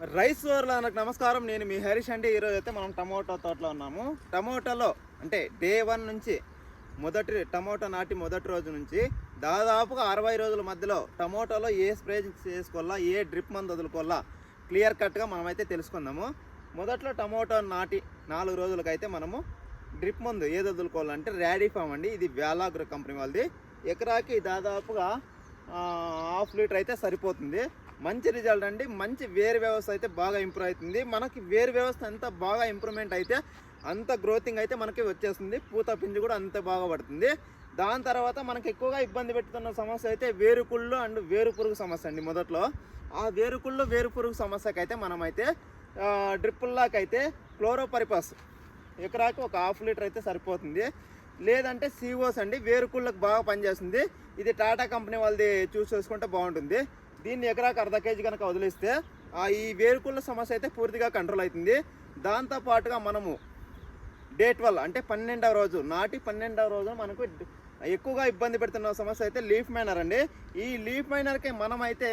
Rice నాకు నమస్కారం. నేను మీ హరీష్ అండి. ఈరోజు అయితే మనం టమోటా తోటలో ఉన్నాము. టమోటాలో అంటే డే వన్ నుంచి మొదటి టమోటా నాటి మొదటి రోజు నుంచి దాదాపుగా అరవై రోజుల మధ్యలో టమోటాలో ఏ స్ప్రే చేసుకోవాలా ఏ డ్రిప్ మందు వదులుకోవాలా క్లియర్ కట్గా మనమైతే తెలుసుకుందాము. మొదట్లో టమోటా నాటి నాలుగు రోజులకైతే మనము డ్రిప్ మందు ఏది వదులుకోవాలంటే ర్యాడీ ఫామ్ అండి. ఇది వేలాగ్రో కంపెనీ వాళ్ళది. ఎకరాకి దాదాపుగా హాఫ్ లీటర్ అయితే సరిపోతుంది. మంచి రిజల్ట్ అండి. మంచి వేరు వ్యవస్థ అయితే బాగా ఇంప్రూవ్ అవుతుంది. మనకి వేరు వ్యవస్థ ఎంత బాగా ఇంప్రూవ్మెంట్ అయితే అంత గ్రోతింగ్ అయితే మనకి వచ్చేస్తుంది. పూత పిండి కూడా అంత బాగా పడుతుంది. దాని తర్వాత మనకి ఎక్కువగా ఇబ్బంది పెడుతున్న సమస్య అయితే వేరుకుళ్ళు అండ్ వేరు పురుగు సమస్య అండి మొదట్లో. ఆ వేరుకుళ్ళు వేరు పురుగు సమస్యకైతే మనమైతే డ్రిప్పుల్లాకైతే క్లోరోపరిపస్ ఎకరాకి ఒక హాఫ్ లీటర్ అయితే సరిపోతుంది. లేదంటే సీఓస్ అండి. వేరుకుళ్ళకు బాగా పనిచేస్తుంది. ఇది టాటా కంపెనీ వాళ్ళది చూస్ చేసుకుంటే బాగుంటుంది. దీన్ని ఎకరాకు అర్ధ కేజీ కనుక వదిలిస్తే ఆ ఈ వేరుకుళ్ళ సమస్య అయితే పూర్తిగా కంట్రోల్ అవుతుంది. దాంతోపాటుగా మనము డే ట్వెల్వ్ అంటే పన్నెండవ రోజు నాటి పన్నెండవ రోజు మనకు ఎక్కువగా ఇబ్బంది పెడుతున్న సమస్య అయితే లీఫ్ మైనర్ అండి. ఈ లీఫ్ మైనర్కి మనమైతే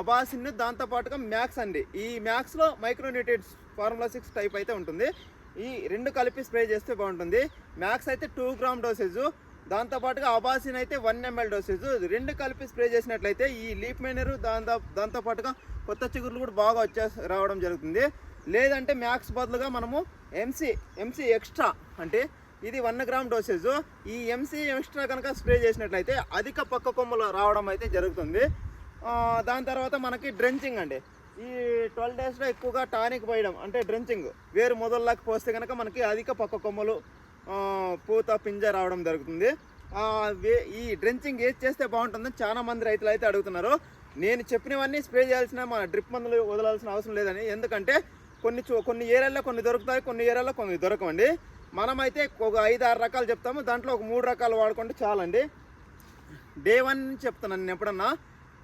అబాసిన్ దాంతోపాటుగా మ్యాక్స్ అండి. ఈ మ్యాక్స్లో మైక్రోన్యూట్రియంట్స్ ఫార్ములా సిక్స్ టైప్ అయితే ఉంటుంది. ఈ రెండు కలిపి స్ప్రే చేస్తే బాగుంటుంది. మ్యాక్స్ అయితే టూ గ్రామ్ డోసేజు దాంతోపాటుగా అబాసిన్ అయితే వన్ ఎంఎల్ డోసేజ్ రెండు కలిపి స్ప్రే చేసినట్లయితే ఈ లీప్ మెనరు దాంతో దాంతోపాటుగా కొత్త చిగుర్లు కూడా బాగా వచ్చే రావడం జరుగుతుంది. లేదంటే మ్యాక్స్ బదులుగా మనము ఎంసీ ఎంసీ ఎక్స్ట్రా అంటే ఇది వన్ గ్రామ్ డోసేజ్ ఈ ఎంసీ ఎక్స్ట్రా కనుక స్ప్రే చేసినట్లయితే అధిక పక్క కొమ్మలు రావడం అయితే జరుగుతుంది. దాని తర్వాత మనకి డ్రెంచింగ్ అండి. ఈ ట్వెల్వ్ డేస్లో ఎక్కువగా టానిక్ పోయడం అంటే డ్రెంచింగ్ వేరు మొదల్లాకి పోస్తే కనుక మనకి అధిక పక్క కొమ్మలు పూత పింజ రావడం జరుగుతుంది. ఈ డ్రెంచింగ్ ఏది చేస్తే బాగుంటుందని చాలా మంది రైతులు అయితే అడుగుతున్నారు. నేను చెప్పినవన్నీ స్ప్రే చేయాల్సిన మన డ్రిప్ మందులు వదలాల్సిన అవసరం లేదని. ఎందుకంటే కొన్ని చూ- కొన్ని ఏరియాల్లో కొన్ని దొరుకుతాయి కొన్ని ఏరియాల్లో కొన్ని దొరకవండి. మనమైతే ఒక ఐదు ఆరు రకాలు చెప్తాము. దాంట్లో ఒక మూడు రకాలు వాడుకుంటే చాలండి. డే వన్ చెప్తున్నాను నేను ఎప్పుడన్నా.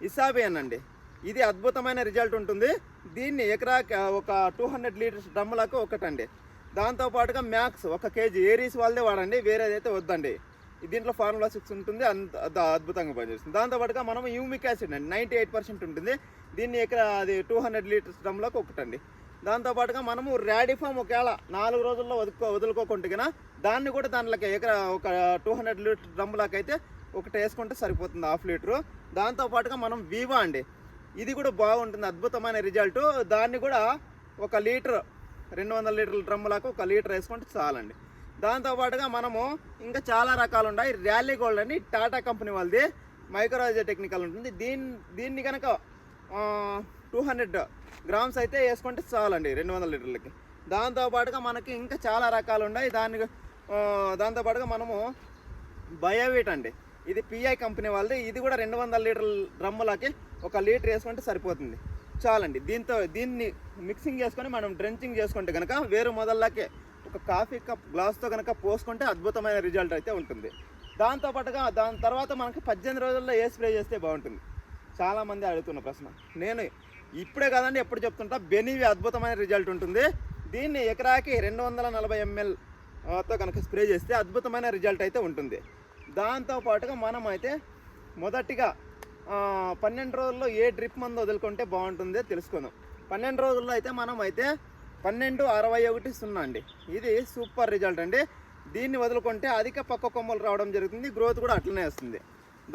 ఇసాబియన్ అండి ఇది అద్భుతమైన రిజల్ట్ ఉంటుంది. దీన్ని ఎకరాకి ఒక టూ హండ్రెడ్ లీటర్స్ డ్రమ్ములకు ఒకటండి. దాంతోపాటుగా మ్యాక్స్ ఒక కేజీ ఏరీస్ వాళ్ళదే వాడండి వేరేదైతే వద్దండి. దీంట్లో ఫార్ములా సిక్స్ ఉంటుంది అంత అద్భుతంగా పనిచేస్తుంది. దాంతోపాటుగా మనం యూమిక్ యాసిడ్ అండి నైంటీ ఎయిట్ పర్సెంట్ ఉంటుంది. దీన్ని ఇక్కడ అది టూ హండ్రెడ్ లీటర్స్ డ్రమ్లకు ఒకటండి. దాంతోపాటుగా మనము ర్యాడిఫామ్ ఒకవేళ నాలుగు రోజుల్లో వదులుకో వదులుకోకుండా దాన్ని కూడా దాంట్లోకి ఎక్కడ ఒక టూ హండ్రెడ్ లీటర్ డ్రమ్ములకి అయితే ఒకటి వేసుకుంటే సరిపోతుంది హాఫ్ లీటరు. దాంతోపాటుగా మనం వీవా అండి. ఇది కూడా బాగుంటుంది అద్భుతమైన రిజల్ట్. దాన్ని కూడా ఒక లీటర్ రెండు వందల లీటర్ల డ్రమ్ములకు ఒక లీటర్ వేసుకుంటే చాలండి. దాంతోపాటుగా మనము ఇంకా చాలా రకాలు ఉన్నాయి. ర్యాలీ గోల్డ్ అని టాటా కంపెనీ వాళ్ళది మైక్రోజా టెక్నికల్ ఉంటుంది. దీన్ని దీన్ని కనుక టూ హండ్రెడ్ గ్రామ్స్ అయితే వేసుకుంటే చాలండి రెండు వందల లీటర్లకి. దాంతోపాటుగా మనకి ఇంకా చాలా రకాలు ఉన్నాయి. దాని దాంతోపాటుగా మనము బయోవీట్ అండి. ఇది పిఐ కంపెనీ వాళ్ళది. ఇది కూడా రెండు వందల లీటర్ల డ్రమ్ములకి ఒక లీటర్ వేసుకుంటే సరిపోతుంది. చాలండి. దీంతో దీన్ని మిక్సింగ్ చేసుకొని మనం డ్రెంచింగ్ చేసుకుంటే కనుక వేరు మొదల్లాకే ఒక కాఫీ కప్ గ్లాస్తో కనుక పోసుకుంటే అద్భుతమైన రిజల్ట్ అయితే ఉంటుంది. దాంతో పాటుగా దాని తర్వాత మనకి పద్దెనిమిది రోజుల్లో ఏ స్ప్రే చేస్తే బాగుంటుంది? చాలామంది అడుగుతున్న ప్రశ్న. నేను ఇప్పుడే కాదండి ఎప్పుడు చెప్తుంటా బెనీవి అద్భుతమైన రిజల్ట్ ఉంటుంది. దీన్ని ఎకరాకి రెండు వందల నలభై ఎంఎల్తో కనుక స్ప్రే చేస్తే అద్భుతమైన రిజల్ట్ అయితే ఉంటుంది. దాంతోపాటుగా మనం అయితే మొదటిగా పన్నెండు రోజుల్లో ఏ డ్రిప్ మందు వదులుకుంటే బాగుంటుందో తెలుసుకుందాం. పన్నెండు రోజుల్లో అయితే మనం అయితే పన్నెండు అరవై ఒకటి సున్నా అండి. ఇది సూపర్ రిజల్ట్ అండి. దీన్ని వదులుకుంటే అధిక పక్క కొమ్మలు రావడం జరుగుతుంది గ్రోత్ కూడా అట్లనే వస్తుంది.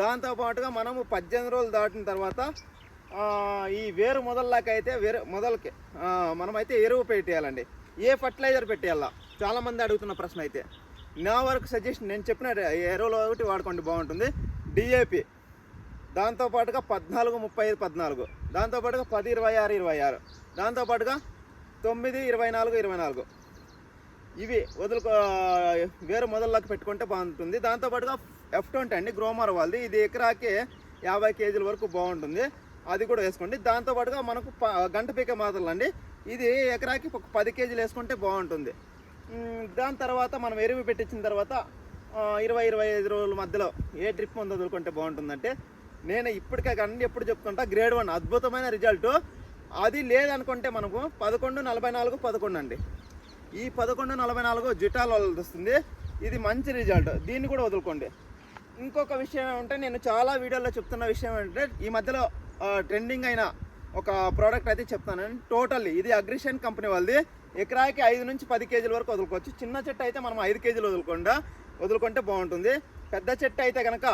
దాంతో పాటుగా మనము పద్దెనిమిది రోజులు దాటిన తర్వాత ఈ వేరు మొదల్లాకైతే వేరు మొదలకి మనమైతే ఎరువు పెట్టేయాలండి. ఏ ఫర్టిలైజర్ పెట్టేయాలా? చాలామంది అడుగుతున్న ప్రశ్న అయితే. నా వరకు సజెషన్ నేను చెప్పిన ఎరువులు ఒకటి వాడుకోండి బాగుంటుంది. డిఏపి. దాంతోపాటుగా పద్నాలుగు ముప్పై ఐదు పద్నాలుగు. దాంతోపాటుగా పది ఇరవై ఆరు ఇరవై ఆరు. దాంతోపాటుగా తొమ్మిది ఇరవై నాలుగు ఇరవై నాలుగు. ఇవి వదులుకో వేరు మొదల్లోకి పెట్టుకుంటే బాగుంటుంది. దాంతోపాటుగా ఎఫ్ ట్వంటీ అండి గ్రోమర్ వాళ్ళది. ఇది ఎకరాకి యాభై కేజీల వరకు బాగుంటుంది. అది కూడా వేసుకోండి. దాంతోపాటుగా మనకు ప- గంట పీక మాత్రలు అండి ఇది ఎకరాకి ఒక పది కేజీలు వేసుకుంటే బాగుంటుంది. దాని తర్వాత మనం ఎరువు పెట్టించిన తర్వాత ఇరవై ఇరవై ఐదు రోజుల మధ్యలో ఏ ట్రిప్ ముందు వదులుకుంటే బాగుంటుందంటే నేను ఇప్పటికే కానీ ఎప్పుడు చెప్తుంటా గ్రేడ్ వన్ అద్భుతమైన రిజల్ట్ అది లేదనుకుంటే మనకు పదకొండు నలభై నాలుగు పదకొండు అండి. ఈ పదకొండు నలభై నాలుగు జిటాల్ వస్తుంది. ఇది మంచి రిజల్ట్ దీన్ని కూడా వదులుకోండి. ఇంకొక విషయం ఏమంటే నేను చాలా వీడియోలో చెప్తున్న విషయం ఏంటంటే ఈ మధ్యలో ట్రెండింగ్ అయిన ఒక ప్రోడక్ట్ అయితే చెప్తాను. టోటల్లీ ఇది అగ్రిషన్ కంపెనీ వాళ్ళది. ఎకరాకి ఐదు నుంచి పది కేజీల వరకు వదులుకోవచ్చు. చిన్న చెట్టు అయితే మనం ఐదు కేజీలు వదులుకుండా వదులుకుంటే బాగుంటుంది. పెద్ద చెట్టు అయితే కనుక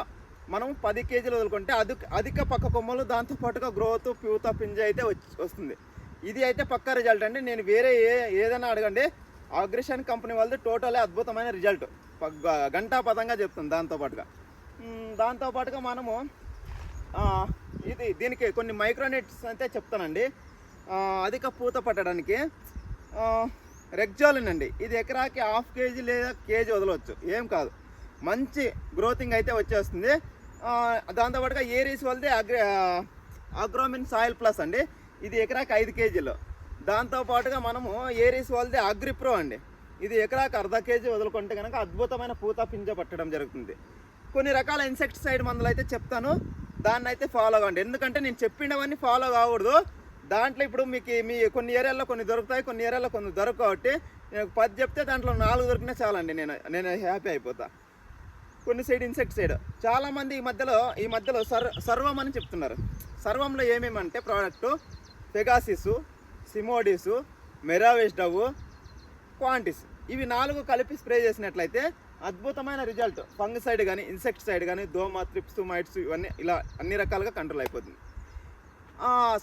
మనం పది కేజీలు వదులుకుంటే అధిక అధిక పక్క కొమ్మలు దాంతోపాటుగా గ్రోత్ ప్యూత పింజ అయితే వస్తుంది. ఇది అయితే పక్క రిజల్ట్ అండి. నేను వేరే ఏ ఏదైనా అడగండి. అగ్రిషన్ కంపెనీ వాళ్ళది టోటలే అద్భుతమైన రిజల్ట్ గంటా పదంగా చెప్తుంది దాంతోపాటుగా దాంతోపాటుగా మనము ఇది దీనికి కొన్ని మైక్రోనెట్స్ అయితే చెప్తానండి. అధిక పూత పట్టడానికి రెగ్జాలిన్ అండి. ఇది ఎకరాకి హాఫ్ కేజీ లేదా కేజీ వదలవచ్చు ఏం కాదు. మంచి గ్రోతింగ్ అయితే వచ్చేస్తుంది. దాంతోపాటుగా ఏరీస్ వాళ్ళది అగ్రి అగ్రోమిన్ సాయిల్ ప్లస్ అండి. ఇది ఎకరాకి ఐదు కేజీలు. దాంతోపాటుగా మనము ఏరీస్ వాళ్ళది అగ్రిప్రో అండి. ఇది ఎకరాకి అర్ధ కేజీ వదులుకుంటే కనుక అద్భుతమైన పూత పింజ పట్టడం జరుగుతుంది. కొన్ని రకాల ఇన్సెక్టిసైడ్ మందులు అయితే చెప్తాను. దాన్ని అయితే ఫాలో కావండి ఎందుకంటే నేను చెప్పినవన్నీ ఫాలో కాకూడదు. దాంట్లో ఇప్పుడు మీకు మీ కొన్ని ఏరియాల్లో కొన్ని దొరుకుతాయి కొన్ని ఏరియాలో కొన్ని దొరకవు కాబట్టి నేను పది చెప్తే దాంట్లో నాలుగు దొరికినా చాలండి. నేను నేను హ్యాపీ అయిపోతా. కొన్ని సైడ్ ఇన్సెక్ట్ సైడ్. చాలామంది ఈ మధ్యలో ఈ మధ్యలో సర్ సర్వం అని చెప్తున్నారు. సర్వంలో ఏమేమంటే product Pegasus Simodis Miravis Duo Quantis ఇవి నాలుగు కలిపి స్ప్రే చేసినట్లయితే అద్భుతమైన రిజల్ట్ ఫంగిసైడ్ కానీ ఇన్సెక్ట్ సైడ్ కానీ దోమ త్రిప్స్ మైట్స్ ఇవన్నీ ఇలా అన్ని రకాలుగా కంట్రోల్ అయిపోతుంది.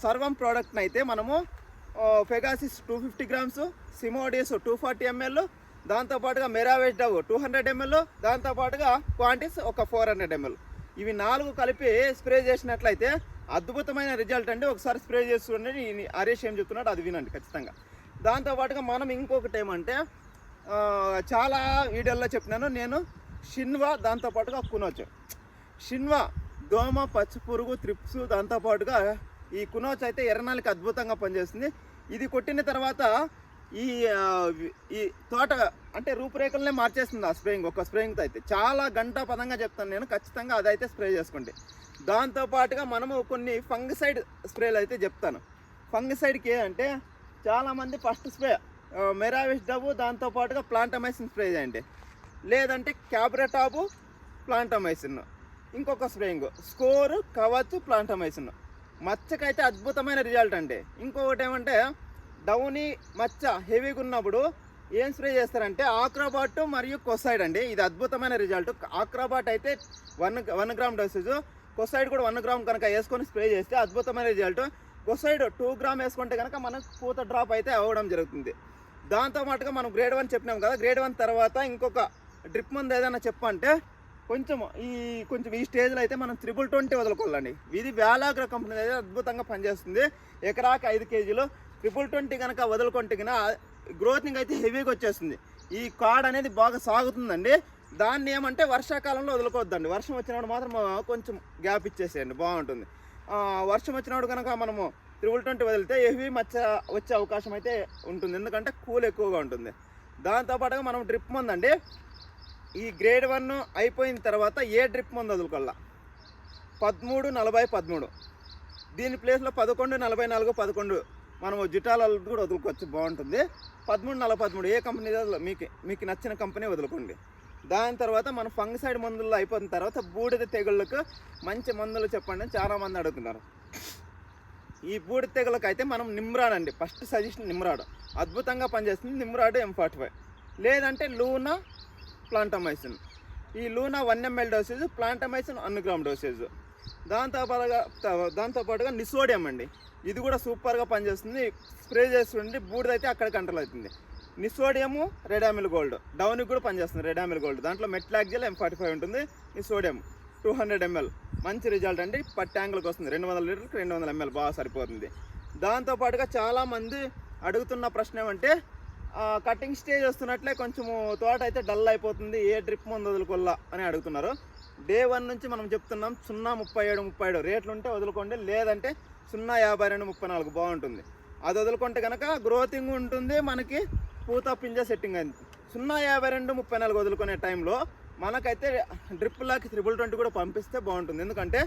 సర్వం ప్రోడక్ట్ని అయితే మనము Pegasus two fifty grams Simodis two forty ML దాంతోపాటుగా మెరావేజ్ డవ్ టూ హండ్రెడ్ ఎంఎల్ దాంతోపాటుగా క్వాంటిస్ ఒక ఫోర్ హండ్రెడ్ ఎంఎల్ ఇవి నాలుగు కలిపి స్ప్రే చేసినట్లయితే అద్భుతమైన రిజల్ట్ అండి. ఒకసారి స్ప్రే చేసి చూడండి హరీష్ ఏం చెప్తున్నాడు అది వినండి ఖచ్చితంగా. దాంతోపాటుగా మనం ఇంకొకటి ఏమంటే చాలా వీడియోల్లో చెప్పినాను నేను షిన్వా దాంతోపాటుగా కునోచ్ షిన్వా దోమ పచ్చి పురుగు త్రిప్స్ దాంతోపాటుగా ఈ కునోచ్ అయితే ఎర్రనాలికి అద్భుతంగా పనిచేస్తుంది. ఇది కొట్టిన తర్వాత ఈ ఈ తోట అంటే రూపురేఖలనే మార్చేస్తుంది ఆ స్ప్రేయింగ్ ఒక స్ప్రేయింగ్తో అయితే. చాలా గంట పదంగా చెప్తాను నేను ఖచ్చితంగా అదైతే స్ప్రే చేసుకోండి. దాంతోపాటుగా మనము కొన్ని ఫంగిసైడ్ స్ప్రేలు అయితే చెప్తాను. ఫంగిసైడ్కి ఏంటంటే చాలామంది ఫస్ట్ స్ప్రే మెరావిస్ డబ్బు దాంతోపాటుగా ప్లాంటమైసిన్ స్ప్రే చేయండి. లేదంటే క్యాబ్రెటాబు ప్లాంటమైసిన్. ఇంకొక స్ప్రేయింగ్ స్కోరు కవచ్చు ప్లాంటమైసిన్. మచ్చకైతే అద్భుతమైన రిజల్ట్ అండి. ఇంకొకటి ఏమంటే డౌనీ మచ్చ హెవీగా ఉన్నప్పుడు ఏం స్ప్రే చేస్తారంటే ఆక్రోబాట్ మరియు కొసైడ్ అండి. ఇది అద్భుతమైన రిజల్ట్. ఆక్రోబాట్ అయితే one one gram dosage. Kocide కూడా వన్ గ్రామ్ కనుక వేసుకొని స్ప్రే చేస్తే అద్భుతమైన రిజల్ట్. కొసైడ్ టూ గ్రామ్ వేసుకుంటే కనుక మనకు పూత డ్రాప్ అయితే అవ్వడం జరుగుతుంది. దాంతో పాటుగా మనం గ్రేడ్ వన్ చెప్పినాం కదా. గ్రేడ్ వన్ తర్వాత ఇంకొక డ్రిప్ మందు ఏదైనా చెప్పంటే కొంచెం ఈ కొంచెం ఈ స్టేజ్లో అయితే మనం త్రిబుల్ ట్వంటీ వదులుకోవాలండి. ఇది వేలాగ్ర కంపెనీ అయితే అద్భుతంగా పనిచేస్తుంది. ఎకరాకి ఐదు కేజీలు. ట్రిపుల్ ట్వంటీ కనుక వదులుకుంటే కనుక గ్రోతింగ్ అయితే హెవీగా వచ్చేస్తుంది. ఈ కాడ్ అనేది బాగా సాగుతుందండి. దాన్ని ఏమంటే వర్షాకాలంలో వదులుకోవద్దండి. వర్షం వచ్చినప్పుడు మాత్రం కొంచెం గ్యాప్ ఇచ్చేసేయండి. బాగుంటుంది. వర్షం వచ్చినప్పుడు కనుక మనము త్రిబుల్ ట్వంటీ వదిలితే హెవీ మచ్చ వచ్చే అవకాశం అయితే ఉంటుంది. ఎందుకంటే కూల్ ఎక్కువగా ఉంటుంది. దాంతోపాటుగా మనం డ్రిప్ మందండి. ఈ గ్రేడ్ వన్ అయిపోయిన తర్వాత ఏ డ్రిప్ మందు వదులుకోవాలా? పదమూడు నలభై పదమూడు. దీని ప్లేస్లో పదకొండు నలభై నాలుగు పదకొండు. మనం జిటాలలో కూడా వదులుకోవచ్చు బాగుంటుంది. పదమూడు నలభై పదమూడు. ఏ కంపెనీ మీకు మీకు నచ్చిన కంపెనీ వదులుకోండి. దాని తర్వాత మన ఫంగసైడ్ మందుల్లో అయిపోయిన తర్వాత బూడిద తెగుళ్ళకు మంచి మందులు చెప్పండి అని అడుగుతున్నారు. ఈ బూడిద తెగులకు అయితే మనం నిమ్రాడ్ అండి. First suggestion Nimrod. అద్భుతంగా పనిచేస్తుంది. నిమ్రాడ్ ఎం ఫార్టీ ఫైవ్ లేదంటే లూనా ప్లాంటమైసిన్. ఈ Luna one ML dosage Plantomycin one gram dosage. దాంతోపాటుగా దాంతోపాటుగా నిసోడియం అండి. ఇది కూడా సూపర్గా పనిచేస్తుంది. స్ప్రే చేస్తుంటే బూడిదైతే అక్కడ కంట్రోల్ అవుతుంది. నిసోడియము రెడామిల్ గోల్డ్. డౌన్కి కూడా పనిచేస్తుంది రెడామిల్ గోల్డ్. దాంట్లో మెట్లాక్జల్ ఎం ఫార్టీ ఫైవ్ ఉంటుంది. నిసోడియం టూ హండ్రెడ్ ఎంఎల్ మంచి రిజల్ట్ అండి. పర్ ట్యాంకులకు వస్తుంది. రెండు వందల లీటర్కి రెండు వందల ఎంఎల్ బాగా సరిపోతుంది. దాంతోపాటుగా చాలామంది అడుగుతున్న ప్రశ్న ఏమంటే కటింగ్ స్టేజ్ వస్తున్నట్లే కొంచెము తోట అయితే డల్ అయిపోతుంది. ఏ డ్రిప్ మందు వదులుకోల్లా అని అడుగుతున్నారు. డే వన్ నుంచి మనం చెప్తున్నాం సున్నా ముప్పై ఏడు ముప్పై ఏడు. రేట్లు ఉంటే వదులుకోండి. లేదంటే సున్నా యాభై రెండు ముప్పై నాలుగు బాగుంటుంది. అది వదులుకుంటే కనుక గ్రోతింగ్ ఉంటుంది. మనకి పూత పింజ సెట్టింగ్ అయింది. సున్నా యాభై రెండు ముప్పై నాలుగు వదులుకునే టైంలో మనకైతే డ్రిప్లాకి త్రిబుల్ ట్వంటీ కూడా పంపిస్తే బాగుంటుంది. ఎందుకంటే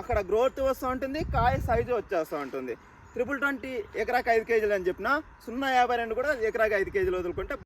అక్కడ గ్రోత్ వస్తూ ఉంటుంది కాయ సైజు వచ్చేస్తూ ఉంటుంది. ట్రిపుల్ ట్వంటీ ఎకరాకి ఐదు కేజీలు అని చెప్పిన సున్నా యాభై రెండు కూడా ఎకరాకి ఐదు కేజీలు వదులుకుంటే